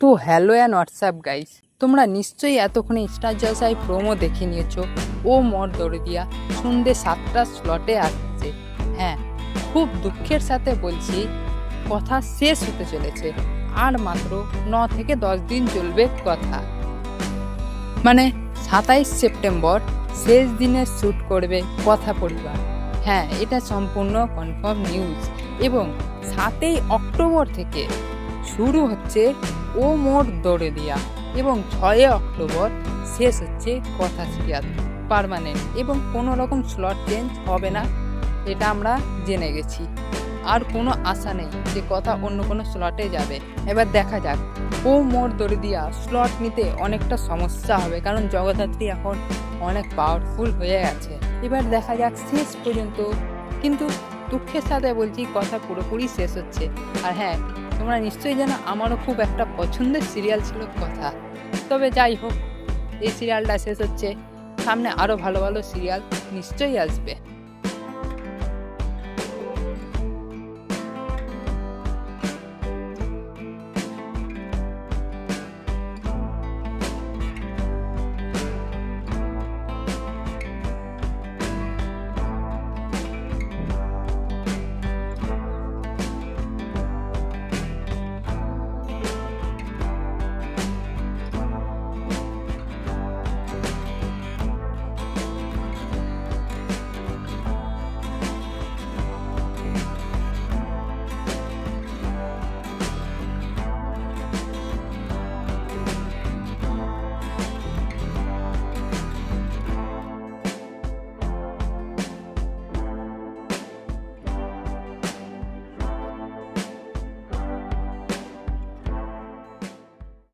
তো hello and WhatsApp guys তোমরা নিশ্চয়ই এতক্ষণে স্টার জলসায় প্রোমো দেখে নিয়েছো। ও মর দরদিয়া সন্ধ্যে সাতটা স্লটে আসছে। হ্যাঁ খুব দুঃখের সাথে বলছি, কথা শেষ হতে চলেছে। আর মাত্র ন থেকে দশ দিন চলবে কথা। মানে সাতাইশ সেপ্টেম্বর, শেষ দিনে শ্যুট করবে কথা পরিবার। হ্যাঁ এটা সম্পূর্ণ কনফার্ম নিউজ এবং সাতই অক্টোবর থেকে শুরু হচ্ছে ও মোর দৌড়ে দিয়া এবং ছয় অক্টোবর শেষ হচ্ছে কথা সিরিয়াল পারমানেন্ট এবং কোনো রকম স্লট চেঞ্জ হবে না, এটা আমরা জেনে গেছি। আর কোনো আশা নেই যে কথা অন্য কোনো স্লটে যাবে। এবার দেখা যাক, ও মোর দরিদিয়া স্লট নিতে অনেকটা সমস্যা হবে কারণ জগদ্ধাত্রী এখন অনেক পাওয়ারফুল হয়ে গেছে। এবার দেখা যাক শেষ পর্যন্ত, কিন্তু দুঃখের সাথে বলছি কথা পুরোপুরি শেষ হচ্ছে। আর হ্যাঁ তোমরা নিশ্চয়ই জানো আমারও খুব একটা পছন্দের সিরিয়াল ছিল কথা। তবে যাই হোক, এই সিরিয়ালটা শেষ হচ্ছে। সামনে আরও ভালো ভালো সিরিয়াল নিশ্চয়ই আসবে।